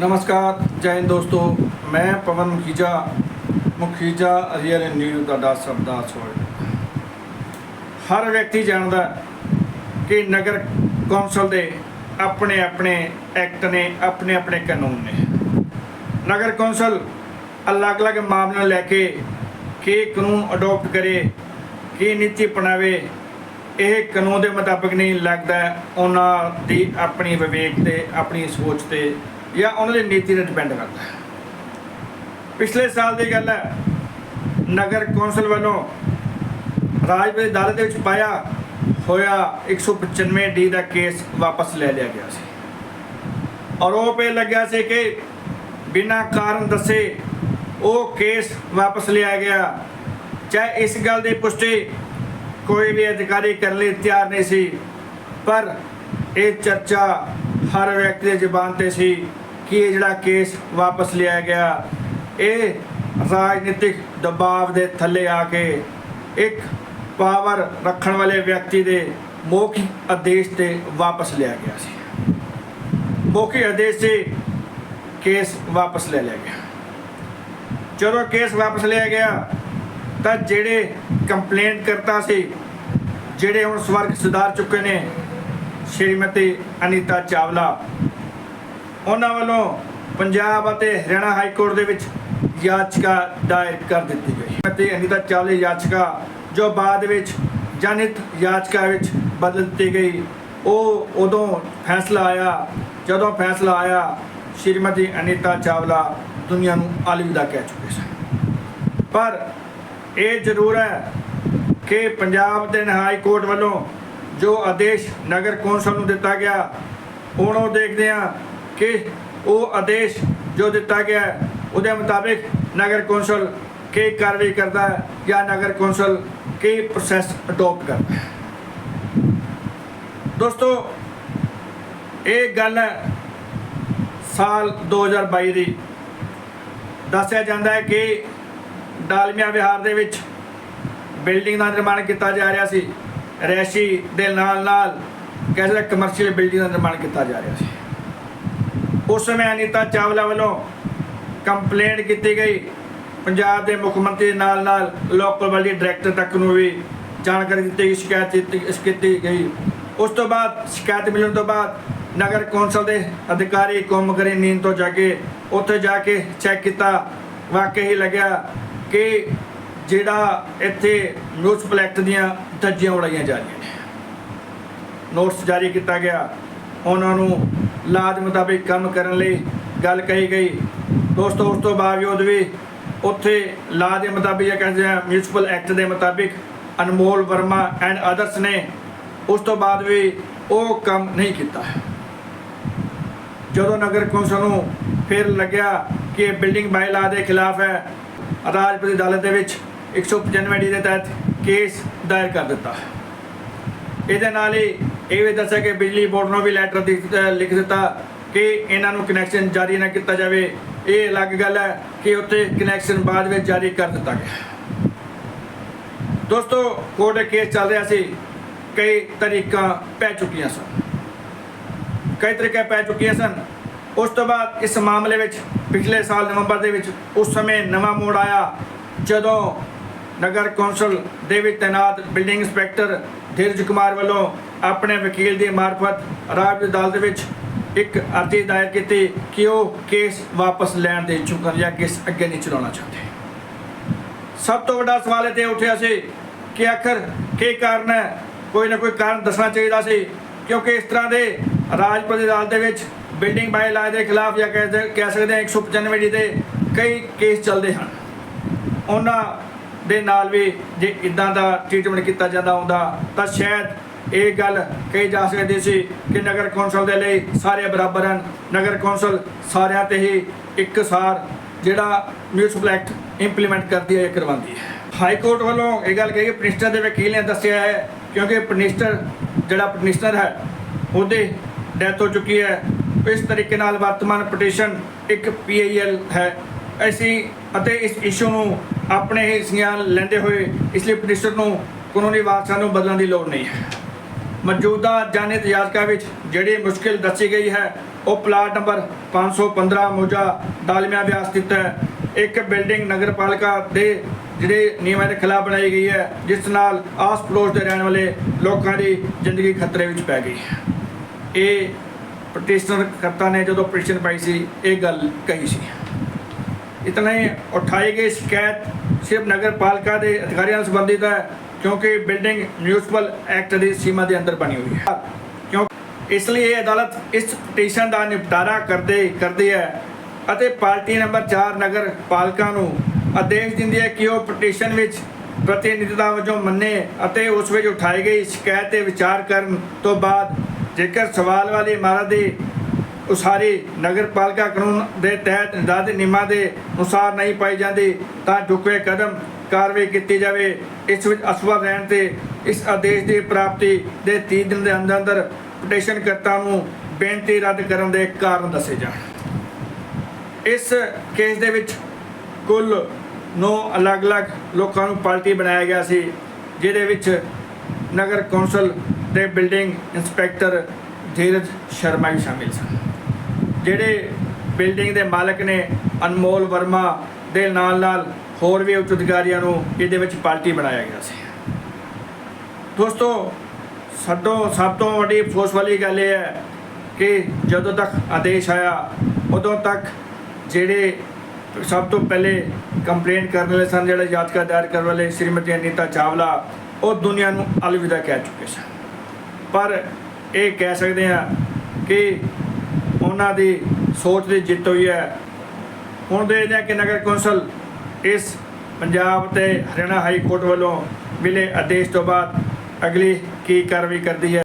ਨਮਸਕਾਰ, ਜੈ ਹਿੰਦ ਦੋਸਤੋ। ਮੈਂ ਪਵਨ ਮੁਖੀਜਾ ਮੁਖੀਜਾ ਅਰੀਅਲ ਨਿਊਜ਼ ਦਾ ਸਭ ਦਾ ਸਵਾਗਤ ਹਰ ਵਿਅਕਤੀ ਜਾਣਦਾ ਕਿ ਨਗਰ ਕੌਂਸਲ ਦੇ ਆਪਣੇ ਆਪਣੇ ਐਕਟ ਨੇ, ਆਪਣੇ ਆਪਣੇ ਕਾਨੂੰਨ ਨੇ। ਨਗਰ ਕੌਂਸਲ ਅਲੱਗ-ਅਲੱਗ ਮਾਮਲਿਆਂ ਲੈ ਕੇ ਕੀ ਕਾਨੂੰਨ ਅਡਾਪਟ ਕਰੇ, ਕੀ ਨੀਤੀ ਅਪਣਾਵੇ, ਇਹ ਕਾਨੂੰਨ ਦੇ ਮੁਤਾਬਕ ਨਹੀਂ ਲੱਗਦਾ। ਉਹਨਾਂ ਦੀ ਆਪਣੀ ਵਿਵੇਕ ਤੇ, ਆਪਣੀ ਸੋਚ ਤੇ ਜਾਂ ਉਹਨਾਂ ਦੀ ਨੀਤੀ ਤੇ ਡਿਪੈਂਡ ਕਰਦਾ ਹੈ। ਪਿਛਲੇ ਸਾਲ ਦੀ ਗੱਲ ਹੈ, ਨਗਰ ਕੌਂਸਲ ਵੱਲੋਂ ਰਾਜਪੁਰ ਅਦਾਲਤ ਦੇ ਵਿੱਚ ਪਾਇਆ ਹੋਇਆ 195 ਡੀ ਦਾ ਕੇਸ ਵਾਪਸ ਲੈ ਲਿਆ ਗਿਆ ਸੀ। ਆਰੋਪ ਇਹ ਲੱਗਿਆ ਸੀ ਕਿ ਬਿਨਾਂ ਕਾਰਨ ਦੱਸੇ ਉਹ ਕੇਸ ਵਾਪਸ ਲਿਆ ਗਿਆ। ਚਾਹੇ ਇਸ ਗੱਲ ਦੀ ਪੁਸ਼ਟੀ ਕੋਈ ਵੀ ਅਧਿਕਾਰੀ ਕਰਨ ਲਈ ਤਿਆਰ ਨਹੀਂ ਸੀ, ਪਰ ਇਹ ਚਰਚਾ ਹਰ ਵਿਅਕਤੀ ਦੀ ਜ਼ੁਬਾਨ ਤੇ ਸੀ ਕਿ ਇਹ ਜਿਹੜਾ ਕੇਸ ਵਾਪਸ ਲਿਆ ਗਿਆ, ਇਹ ਰਾਜਨੀਤਿਕ ਦਬਾਅ ਦੇ ਥੱਲੇ ਆ ਕੇ ਇੱਕ ਪਾਵਰ ਰੱਖਣ ਵਾਲੇ ਵਿਅਕਤੀ ਦੇ ਮੌਖਿਕ ਆਦੇਸ਼ ਤੇ ਵਾਪਸ ਲਿਆ ਗਿਆ ਸੀ। ਮੌਖਿਕ ਆਦੇਸ਼ ਤੇ ਕੇਸ ਵਾਪਸ ਲੈ ਲਿਆ ਗਿਆ। ਜਦੋਂ ਕੇਸ ਵਾਪਸ ਲਿਆ ਗਿਆ, ਤਾਂ ਜਿਹੜੇ ਕੰਪਲੇਂਟ ਕਰਤਾ ਸੀ, ਜਿਹੜੇ ਹੁਣ ਸਵਰਗ ਸੁਧਾਰ ਚੁੱਕੇ ਨੇ, ਸ਼੍ਰੀਮਤੀ ਅਨੀਤਾ ਚਾਵਲਾ ਉਹਨਾਂ ਵੱਲੋਂ ਪੰਜਾਬ ਅਤੇ ਹਰਿਆਣਾ ਹਾਈ ਕੋਰਟ ਦੇ ਵਿੱਚ ਯਾਚਕਾ ਦਾਇਰ ਕਰ ਦਿੱਤੀ ਗਈ। ਅਤੇ ਅਨੀਤਾ ਚਾਵਲੇ ਦੀ ਯਾਚਕਾ ਜੋ ਬਾਅਦ ਵਿੱਚ ਜਨਿਤ ਯਾਚਕਾ ਵਿੱਚ ਬਦਲ ਦਿੱਤੀ ਗਈ, ਉਹ ਉਦੋਂ ਫੈਸਲਾ ਆਇਆ, ਜਦੋਂ ਫੈਸਲਾ ਆਇਆ, ਸ਼੍ਰੀਮਤੀ ਅਨੀਤਾ ਚਾਵਲਾ ਦੁਨੀਆ ਨੂੰ ਅਲਵਿਦਾ ਕਹਿ ਚੁੱਕੇ ਸਨ। ਪਰ ਇਹ ਜ਼ਰੂਰ ਹੈ ਕਿ ਪੰਜਾਬ ਦੇ ਹਾਈ ਕੋਰਟ ਵੱਲੋਂ ਜੋ ਆਦੇਸ਼ ਨਗਰ ਕੌਂਸਲ ਨੂੰ ਦਿੱਤਾ ਗਿਆ, ਹੁਣ ਉਹ ਦੇਖਦੇ ਹਾਂ ਕਿ ਉਹ ਆਦੇਸ਼ ਜੋ ਦਿੱਤਾ ਗਿਆ ਉਹਦੇ ਮੁਤਾਬਿਕ ਨਗਰ ਕੌਂਸਲ ਕੀ ਕਾਰਵਾਈ ਕਰਦਾ ਹੈ ਜਾਂ ਨਗਰ ਕੌਂਸਲ ਕੀ ਪ੍ਰੋਸੈਸ ਅਡਾਪਟ ਕਰਦਾ ਹੈ। ਦੋਸਤੋ, ਇਹ ਗੱਲ ਹੈ ਸਾਲ 2022 ਦੀ। ਦੱਸਿਆ ਜਾਂਦਾ ਹੈ ਕਿ ਡਾਲਮੀਆ ਵਿਹਾਰ ਦੇ ਵਿੱਚ ਬਿਲਡਿੰਗ ਦਾ ਨਿਰਮਾਣ ਕੀਤਾ ਜਾ ਰਿਹਾ ਸੀ। ਰੈਸ਼ੀ ਦੇ ਨਾਲ ਨਾਲ ਕਹਿੰਦੇ ਕਮਰਸ਼ੀਅਲ ਬਿਲਡਿੰਗ ਦਾ ਨਿਰਮਾਣ ਕੀਤਾ ਜਾ ਰਿਹਾ ਸੀ। ਉਸ ਸਮੇਂ ਅਨੀਤਾ ਚਾਵਲਾ ਵੱਲੋਂ ਕੰਪਲੇਂਟ ਕੀਤੀ ਗਈ। ਪੰਜਾਬ ਦੇ ਮੁੱਖ ਮੰਤਰੀ ਨਾਲ ਨਾਲ ਲੋਕਲ ਵਾਲੀ ਡਾਇਰੈਕਟਰ ਤੱਕ ਨੂੰ ਵੀ ਜਾਣਕਾਰੀ ਦਿੱਤੀ ਗਈ, ਸ਼ਿਕਾਇਤ ਦਿੱਤੀ ਕੀਤੀ ਗਈ। ਉਸ ਤੋਂ ਬਾਅਦ, ਸ਼ਿਕਾਇਤ ਮਿਲਣ ਤੋਂ ਬਾਅਦ ਨਗਰ ਕੌਂਸਲ ਦੇ ਅਧਿਕਾਰੀ ਕੌਮ ਕਰੀ ਨੀਂਦ ਤੋਂ ਜਾ ਕੇ ਉੱਥੇ ਜਾ ਕੇ ਚੈੱਕ ਕੀਤਾ। ਵਾਕਈ ਹੀ ਲੱਗਿਆ ਕਿ ਜਿਹੜਾ ਇੱਥੇ ਮਿਊਨਿਸਪਲ ਐਕਟ ਦੀਆਂ ਧੱਜੀਆਂ ਉਡਾਈਆਂ ਜਾ ਰਹੀਆਂ ਨੇ। ਨੋਟਸ ਜਾਰੀ ਕੀਤਾ ਗਿਆ। ਉਹਨਾਂ ਨੂੰ ਲਾਜ ਮੁਤਾਬਿਕ ਕੰਮ ਕਰਨ ਲਈ ਗੱਲ ਕਹੀ ਗਈ। ਦੋਸਤੋ, ਉਸ ਤੋਂ ਬਾਵਜੂਦ ਵੀ ਉੱਥੇ ਲਾ ਦੇ ਮੁਤਾਬਿਕ ਜਾਂ ਕਹਿੰਦੇ ਆ ਮਿਊਨਿਸਪਲ ਐਕਟ ਦੇ ਮੁਤਾਬਿਕ ਅਨਮੋਲ ਵਰਮਾ ਐਂਡ ਅਦਰਸ ਨੇ ਉਸ ਤੋਂ ਬਾਅਦ ਵੀ ਉਹ ਕੰਮ ਨਹੀਂ ਕੀਤਾ। ਜਦੋਂ ਨਗਰ ਕੌਂਸਲ ਨੂੰ ਫਿਰ ਲੱਗਿਆ ਕਿ ਇਹ ਬਿਲਡਿੰਗ ਬਾਇਲਾ ਦੇ ਖਿਲਾਫ ਹੈ ਰਾਜਪੁਰੀ ਅਦਾਲਤ ਦੇ ਵਿੱਚ 195 ਡੀ ਦੇ ਤਹਿਤ ਕੇਸ ਦਾਇਰ ਕਰ ਦਿੱਤਾ। ਇਹਦੇ ਨਾਲ ਹੀ ਇਹ ਵੀ ਦੱਸਿਆ ਕਿ ਬਿਜਲੀ ਬੋਰਡ ਨੂੰ ਵੀ ਲੈਟਰ ਲਿਖ ਦਿੱਤਾ ਕਿ ਇਹਨਾਂ ਨੂੰ ਕਨੈਕਸ਼ਨ ਜਾਰੀ ਨਾ ਕੀਤਾ ਜਾਵੇ। ਇਹ ਅਲੱਗ ਗੱਲ ਹੈ ਕਿ ਉੱਥੇ ਕਨੈਕਸ਼ਨ ਬਾਅਦ ਵਿੱਚ ਜਾਰੀ ਕਰ ਦਿੱਤਾ ਗਿਆ। ਦੋਸਤੋ ਕੋਰਟ ਕੇਸ ਚੱਲ ਰਿਹਾ ਸੀ। ਕਈ ਤਰੀਕਾਂ ਪੈ ਚੁੱਕੀਆਂ ਸਨ। ਕਈ ਤਰੀਕੇ ਪੈ ਚੁੱਕੀਆਂ ਸਨ। ਉਸ ਤੋਂ ਬਾਅਦ ਇਸ ਮਾਮਲੇ ਵਿੱਚ ਪਿਛਲੇ ਸਾਲ ਨਵੰਬਰ ਦੇ ਵਿੱਚ ਉਸ ਸਮੇਂ ਨਵਾਂ ਮੋੜ ਆਇਆ। ਜਦੋਂ ਨਗਰ ਕੌਂਸਲ ਦੇ ਵਿੱਚ ਤੈਨਾਤ ਬਿਲਡਿੰਗ ਇੰਸਪੈਕਟਰ ਧੀਰਜ ਕੁਮਾਰ ਵੱਲੋਂ ਆਪਣੇ ਵਕੀਲ ਦੀ ਮਾਰਫਤ ਰਾਜ ਅਦਾਲਤ ਵਿੱਚ ਇੱਕ ਅਰਜ਼ੀ ਦਾਇਰ ਕੀਤੀ ਕਿ ਉਹ ਕੇਸ ਵਾਪਸ ਲੈਣ ਦੇ ਇਛੁਕ ਹਨ ਜਾਂ ਕੇਸ ਅੱਗੇ ਨਹੀਂ ਚਲਾਉਣਾ ਚਾਹੁੰਦੇ। ਸਭ ਤੋਂ ਵੱਡਾ ਸਵਾਲ ਇਹ ਤੇ ਉੱਠਿਆ ਸੀ ਕਿ ਆਖਰ ਕੀ ਕਾਰਨ ਹੈ? ਕੋਈ ਨਾ ਕੋਈ ਕਾਰਨ ਦੱਸਣਾ ਚਾਹੀਦਾ ਸੀ, ਕਿਉਂਕਿ ਇਸ ਤਰ੍ਹਾਂ ਦੇ ਰਾਜਪਤੀ ਅਦਾਲਤ ਦੇ ਵਿੱਚ ਬਿਲਡਿੰਗ ਬਾਈ ਲਾ ਦੇ ਖਿਲਾਫ ਜਾਂ ਕਹਿ ਦੇ- ਕਹਿ ਸਕਦੇ ਹਾਂ 195 ਡੀ ਦੇ ਕਈ ਕੇਸ ਚੱਲਦੇ ਹਨ। ਉਹਨਾਂ ਦੇ ਨਾਲ ਵੀ ਜੇ ਇਦਾਂ ਦਾ ਟ੍ਰੀਟਮੈਂਟ ਕੀਤਾ ਜਾਂਦਾ ਹੁੰਦਾ, ਤਾਂ ਸ਼ਾਇਦ ਇਹ ਗੱਲ ਕਹੀ ਜਾ ਸਕਦੀ ਸੀ ਕਿ ਨਗਰ ਕੌਂਸਲ ਦੇ ਲਈ ਸਾਰੇ ਬਰਾਬਰ ਹਨ। ਨਗਰ ਕੌਂਸਲ ਸਾਰਿਆਂ ਤੇ ਹੀ ਇੱਕਸਾਰ ਜਿਹੜਾ ਮਿਊਨਿਸਪਲ ਐਕਟ ਇੰਪਲੀਮੈਂਟ ਕਰਦੀ ਹੈ ਕਰਵਾਉਂਦੀ ਹੈ। ਹਾਈ ਕੋਰਟ ਵੱਲੋਂ ਇਹ ਗੱਲ ਕਹੀ ਪ੍ਰਿੰਸਟਰ ਦੇ ਵਕੀਲ ਨੇ ਦੱਸਿਆ ਹੈ, ਕਿਉਂਕਿ ਪ੍ਰਿੰਸਟਰ ਜਿਹੜਾ ਪ੍ਰਿੰਸਟਰ ਹੈ, ਉਹਦੇ ਡੈਥ ਹੋ ਚੁੱਕੀ ਹੈ। ਇਸ ਤਰੀਕੇ ਨਾਲ ਵਰਤਮਾਨ ਪਟੀਸ਼ਨ ਇੱਕ ਪੀਆਈਐਲ ਹੈ। ਅਸੀਂ ਅਤੇ ਇਸ ਇਸ਼ੂ ਨੂੰ ਆਪਣੇ ਹੀ ਸੰਗਿਆਨ ਲੈਂਦੇ ਹੋਏ ਇਸ ਲਈ ਪਟੀਸ਼ਨ ਨੂੰ ਕਾਨੂੰਨੀ ਵਾਰਸਾਂ ਨੂੰ ਬਦਲਣ ਦੀ ਲੋੜ ਨਹੀਂ ਹੈ। ਮੌਜੂਦਾ ਜਾਣਿਤ ਯਾਚਕਾ ਵਿੱਚ ਜਿਹੜੀ ਮੁਸ਼ਕਿਲ ਦੱਸੀ ਗਈ ਹੈ, ਉਹ ਪਲਾਟ ਨੰਬਰ 515 ਮੋਜਾ ਡਾਲਮਿਆ ਵਿਆਸ ਸਥਿਤ ਹੈ। ਇੱਕ ਬਿਲਡਿੰਗ ਨਗਰਪਾਲਿਕਾ ਦੇ ਜਿਹੜੇ ਨਿਯਮਾਂ ਦੇ ਖਿਲਾਫ ਬਣਾਈ ਗਈ ਹੈ, ਜਿਸ ਨਾਲ ਆਸ ਪੜੋਸ ਦੇ ਰਹਿਣ ਵਾਲੇ ਲੋਕਾਂ ਦੀ ਜ਼ਿੰਦਗੀ ਖਤਰੇ ਵਿੱਚ ਪੈ ਗਈ ਹੈ। ਇਹ ਪਟੀਸ਼ਨਰ ਕਰਤਾ ਨੇ ਜਦੋਂ ਪਟੀਸ਼ਨ ਪਾਈ ਸੀ, ਇਹ ਗੱਲ ਕਹੀ ਸੀ। ਇਤਨਾ ਹੀ ਉਠਾਈ ਗਈ ਸ਼ਿਕਾਇਤ ਸਿਰਫ ਨਗਰਪਾਲਿਕਾ ਦੇ ਅਧਿਕਾਰੀਆਂ ਨਾਲ ਸੰਬੰਧਿਤ ਹੈ ਕਿਉਂਕਿ ਬਿਲਡਿੰਗ ਮਿਊਨਿਸਪਲ ਐਕਟ ਦੀ ਸੀਮਾ ਦੇ ਅੰਦਰ ਬਣੀ ਹੋਈ ਹੈ ਕਿਉਂ ਇਸ ਲਈ ਇਹ ਅਦਾਲਤ ਇਸ ਪਟੀਸ਼ਨ ਦਾ ਨਿਪਟਾਰਾ ਕਰਦੇ ਕਰਦੀ ਹੈ ਅਤੇ ਪਾਰਟੀ ਨੰਬਰ 4 ਨਗਰ ਪਾਲਿਕਾ ਨੂੰ ਆਦੇਸ਼ ਦਿੰਦੀ ਹੈ ਕਿ ਉਹ ਪਟੀਸ਼ਨ ਵਿੱਚ ਪ੍ਰਤੀਨਿਧਤਾ ਵਜੋਂ ਮੰਨੇ ਅਤੇ ਉਸ ਵਿੱਚ ਉਠਾਈ ਗਈ ਸ਼ਿਕਾਇਤ ਤੇ ਵਿਚਾਰ ਕਰਨ ਤੋਂ ਬਾਅਦ ਜੇਕਰ ਸਵਾਲ ਵਾਲੀ ਇਮਾਰਤ ਦੀ ਉਸਾਰੀ ਨਗਰਪਾਲਿਕਾ ਕਾਨੂੰਨ ਦੇ ਤਹਿਤ ਨਿਰਧਾਰਿਤ ਨਿਯਮਾਂ ਦੇ ਅਨੁਸਾਰ ਨਹੀਂ ਪਾਈ ਜਾਂਦੀ, ਤਾਂ ਢੁਕਵੇਂ ਕਦਮ ਕਾਰਵਾਈ ਕੀਤੀ ਜਾਵੇ। ਇਸ ਵਿੱਚ ਅਸਫਲ ਰਹਿਣ ਤੇ ਇਸ ਆਦੇਸ਼ ਦੀ ਪ੍ਰਾਪਤੀ ਦੇ 30 ਦਿਨ ਦੇ ਅੰਦਰ ਅੰਦਰ ਪਟੀਸ਼ਨ ਕਰਤਾ ਨੂੰ ਬੇਨਤੀ ਰੱਦ ਕਰਨ ਦੇ ਕਾਰਨ ਦੱਸੇ ਜਾਣ। ਇਸ ਕੇਸ ਦੇ ਵਿੱਚ ਕੁੱਲ 9 ਅਲੱਗ-ਅਲੱਗ ਲੋਕਾਂ ਨੂੰ ਪਾਰਟੀ ਬਣਾਇਆ ਗਿਆ ਸੀ, ਜਿਹਦੇ ਵਿੱਚ ਨਗਰ ਕੌਂਸਲ ਦੇ ਬਿਲਡਿੰਗ ਇੰਸਪੈਕਟਰ ਧੀਰਜ ਸ਼ਰਮਾ ਵੀ ਸ਼ਾਮਿਲ ਸਨ। ਜਿਹੜੇ ਬਿਲਡਿੰਗ ਦੇ ਮਾਲਕ ਨੇ ਅਨਮੋਲ ਵਰਮਾ ਦੇ ਨਾਲ ਨਾਲ ਹੋਰ ਵੀ ਉੱਚ ਅਧਿਕਾਰੀਆਂ ਨੂੰ ਇਹਦੇ ਵਿੱਚ ਪਾਰਟੀ ਬਣਾਇਆ ਗਿਆ ਸੀ। ਦੋਸਤੋ, ਸਾਡੋ ਸਭ ਤੋਂ ਵੱਡੀ ਅਫਸੋਸ ਵਾਲੀ ਗੱਲ ਇਹ ਹੈ ਕਿ ਜਦੋਂ ਤੱਕ ਆਦੇਸ਼ ਆਇਆ, ਉਦੋਂ ਤੱਕ ਜਿਹੜੇ ਸਭ ਤੋਂ ਪਹਿਲੇ ਕੰਪਲੇਂਟ ਕਰਨ ਵਾਲੇ ਸਨ, ਜਿਹੜੇ ਯਾਚਕਾ ਦਾਇਰ ਕਰਨ ਵਾਲੇ ਸ਼੍ਰੀਮਤੀ ਅਨੀਤਾ ਚਾਵਲਾ, ਉਹ ਦੁਨੀਆ ਨੂੰ ਅਲਵਿਦਾ ਕਹਿ ਚੁੱਕੇ ਸਨ। ਪਰ ਇਹ ਕਹਿ ਸਕਦੇ ਹਾਂ ਕਿ ਉਹਨਾਂ ਦੀ ਸੋਚ ਦੀ ਜਿੱਤ ਹੋਈ ਹੈ। ਹੁਣ ਦੇਖਦੇ ਹਾਂ ਕਿ ਨਗਰ ਕੌਂਸਲ ਇਸ ਪੰਜਾਬ ਤੇ ਹਰਿਆਣਾ ਹਾਈ ਕੋਰਟ ਵੱਲੋਂ ਮਿਲੇ ਆਦੇਸ਼ ਤੋਂ ਬਾਅਦ ਅਗਲੀ ਕੀ ਕਾਰਵਾਈ ਕਰਦੀ ਹੈ।